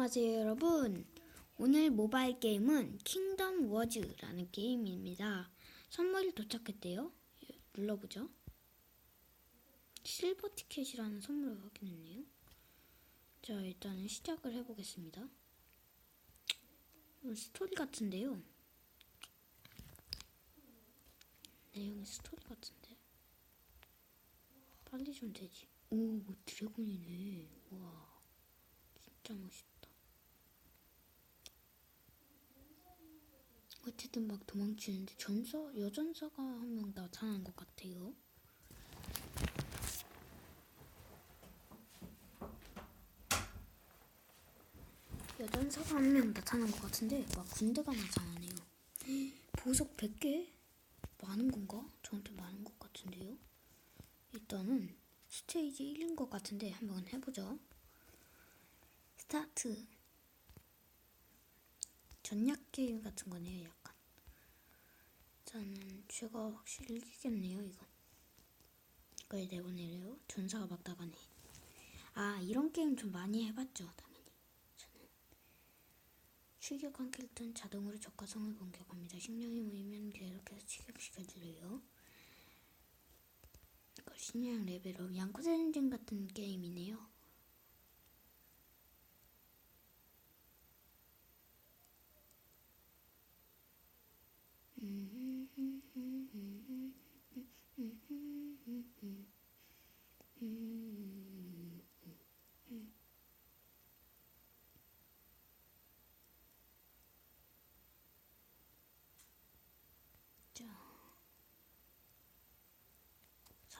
안녕하세요 여러분. 오늘 모바일 게임은 킹덤 워즈라는 게임입니다. 선물이 도착했대요. 예, 눌러보죠. 실버 티켓이라는 선물을 확인했네요. 자 일단은 시작을 해보겠습니다. 음, 스토리 같은데요. 내용이 스토리 같은데. 빨리 좀 되지. 오뭐 드래곤이네. 와. 진짜 멋있다. 어쨌든 막 도망치는데 전사 여전사가 한 명 나타난 것 같아요. 여전사가 한 명 나타난 것 같은데 막 군대가 나타나네요. 보석 100개? 많은 건가? 저한테 많은 것 같은데요. 일단은 스테이지 1인 것 같은데 한번 해보죠. 스타트. 전략 게임 같은 거네요, 약간. 저는 제가 확실히 이기겠네요, 이건. 이걸 내보내래요. 전사가 막 나가네. 아, 이런 게임 좀 많이 해봤죠, 당연히. 저는. 출격한 캐릭터는 자동으로 적가성을 공격합니다. 식량이 모이면 계속해서 출격시켜주래요. 이거 신형 레벨업 양코전쟁 같은 게임이네요.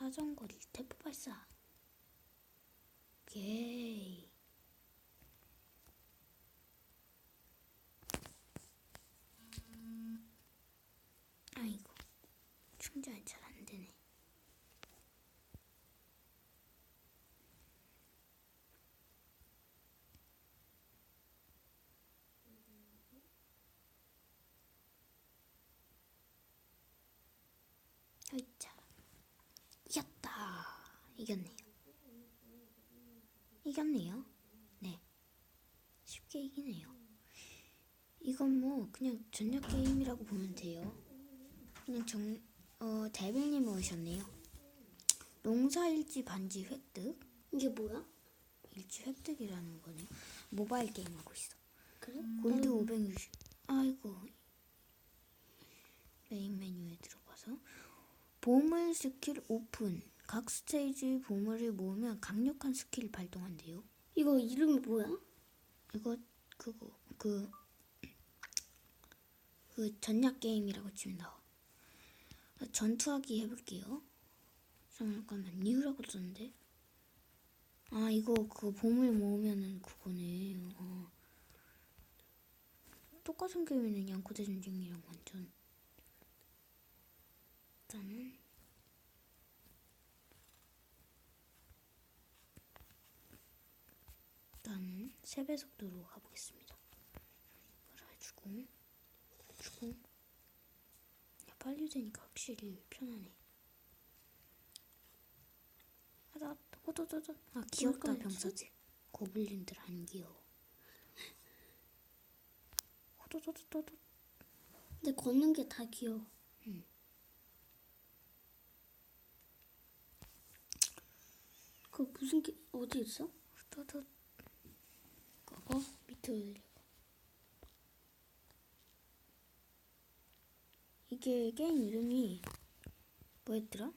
자, 사정거리 태포 발사. 오케이. 아이고, 충전이 잘 안 되네. 으이차. 이겼다. 이겼네요. 이겼네요. 네. 쉽게 이기네요. 이건 뭐 그냥 전략 게임이라고 보면 돼요. 그냥 정, 어, 데빌님 오셨네요. 농사 일지 반지 획득? 이게 뭐야? 일지 획득이라는 거네. 모바일 게임 하고 있어. 그래? 골드 560. 아이고. 메인 메뉴에 들어가서 보물 스킬 오픈. 각 스테이지 보물을 모으면 강력한 스킬을 발동한대요. 이거 이름이 뭐야? 이거 그거 그, 그 전략 게임이라고 치면 나와. 전투하기 해볼게요. 잠깐만 뉴라고 썼는데. 아 이거 그 보물 모으면은 그거네. 어. 똑같은 게임이네 양코대 전쟁이랑 완전. 일단은 일단은 세배 속도로 가보겠습니다. 이걸 해주고 주고 야, 빨리 되니까 확실히 편하네. 아나 호도도도 아 귀엽다 병사지. 고블린들 안 귀여워. 호도도도도도 근데 걷는 게 다 귀여워. 응. 그 무슨 게 어디 있어? 호도도 어 밑으로 내려가. 이게 게임 이름이 뭐였더라?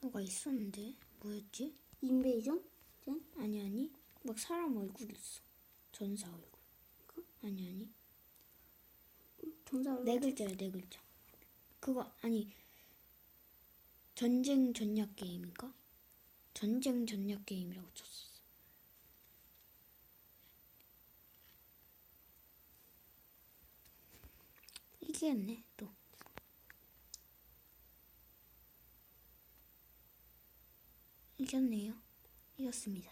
뭐가 있었는데 뭐였지? 인베이전? 전? 아니 아니 막 사람 얼굴 있어 전사 얼굴 아니 아니 전사 네 글자야 네 글자 그거 아니 전쟁 전략 게임인가? 전쟁 전략 게임이라고 쳤었어. 이기겠네 또. 이겼네요. 이겼습니다.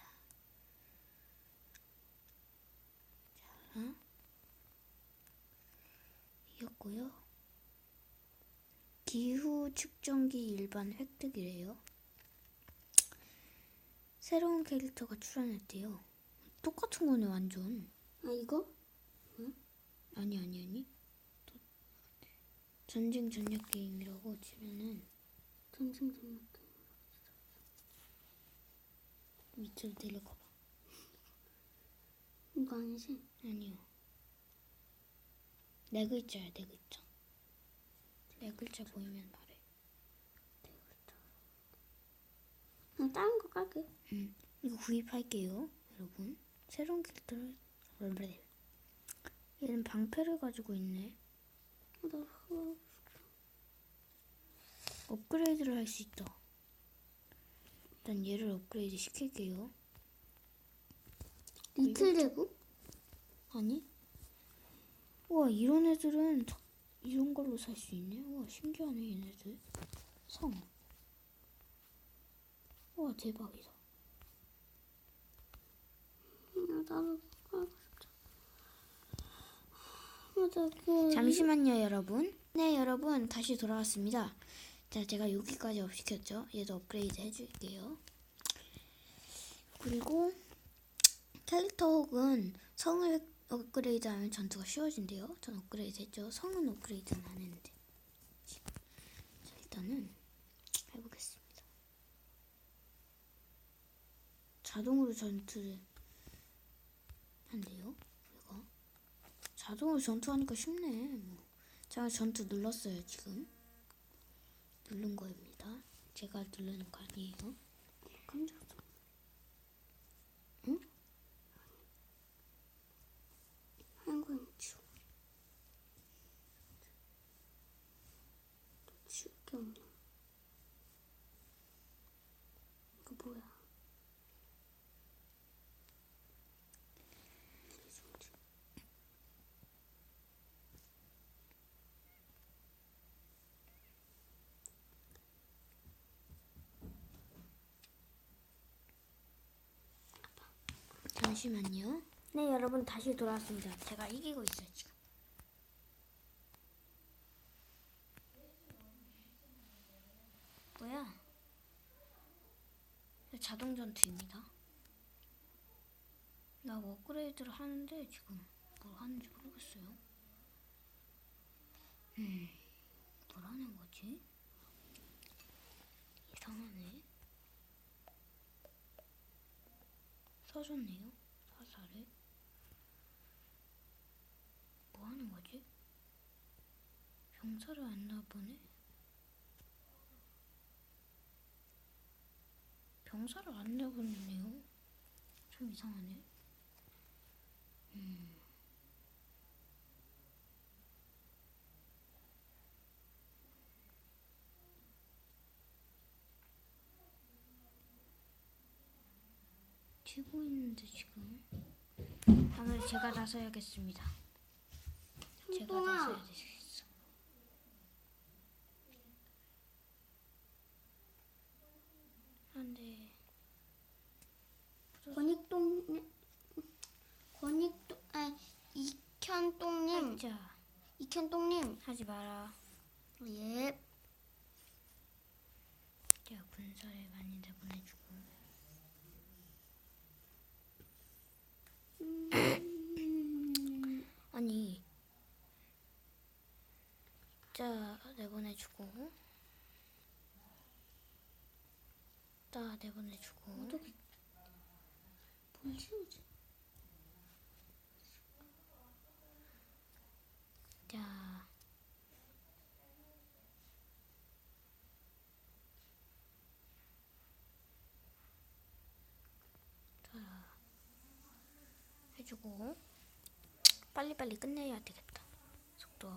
자 이겼고요 기후 측정기 일반 획득이래요 새로운 캐릭터가 출연했대요. 똑같은 거네 완전. 아 이거? 아니 아니 아니. 또 전쟁 전략 게임이라고 치면은 전쟁 전략. 밑으로 내려가봐. 이거 아니지? 아니요. 네 글자야 네 글자. 네 글자 보이면 말해. 그냥 다른 거 깔게. 음, 이거 구입할게요, 여러분. 새로운 캐릭터를 그래. 얘는 방패를 가지고 있네. 어, 나 업그레이드를 할 수 있다. 일단 얘를 업그레이드 시킬게요. 리틀 제국? 아니? 우와 이런 애들은 다- 이런 걸로 살 수 있네. 우와 신기하네 얘네들. 성. 우와 대박이다. 음, 나도 하고 싶다. 그 잠시만요 여러분. 네 여러분 다시 돌아왔습니다. 자 제가 여기까지 업 시켰죠. 얘도 업그레이드 해줄게요. 그리고 캐릭터 혹은 성을 업그레이드하면 전투가 쉬워진대요. 전 업그레이드 했죠. 성은 업그레이드는 안 했는데. 자 일단은 해보겠습니다. 자동으로 전투를 한대요. 이거. 자동으로 전투하니까 쉽네. 뭐. 제가 전투 눌렀어요 지금. 누른 거입니다. 제가 누르는 거 아니에요. 깜짝 응? 한국인 치우. 또 치울 게 없나? 이거 뭐야? 잠시만요. 네 여러분 다시 돌아왔습니다. 제가 이기고 있어요 지금. 뭐야? 이거 자동 전투입니다. 나 업그레이드를 하는데 지금 뭘 하는지 모르겠어요. 음, 뭘 하는 거지? 이상하네. 써줬네요. 사살에. 뭐 하는 거지? 병사를 안 나보네. 병사를 안 내보내네요. 좀 이상하네. 음. 튀고 있는데 지금. 아무래도 제가 나서야겠습니다. 제가. 나서야 되겠어. 안돼. 권익동 권익동 아 이현동님 자 이현동님 하지 마라. 예 제가 군사를 많이 내보내주고. 아니. 자 내보내주고. 자 내보내주고. 어떻게? 자. 자. 해주고. 빨리빨리 끝내야 되겠다. 속도.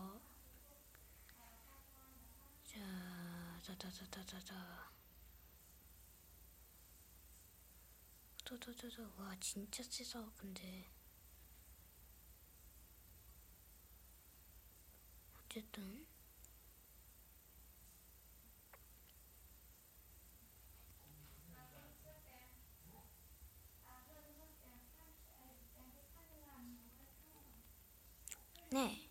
자, 자 자 자 자자자. 저저저저 와 진짜 세서 근데. 어쨌든. 네.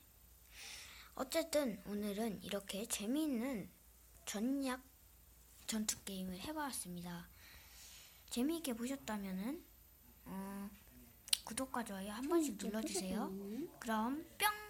어쨌든 오늘은 이렇게 재미있는 전략 전투 게임을 해보았습니다. 재미있게 보셨다면은 어, 구독과 좋아요 한 번씩 눌러주세요. 그럼 뿅!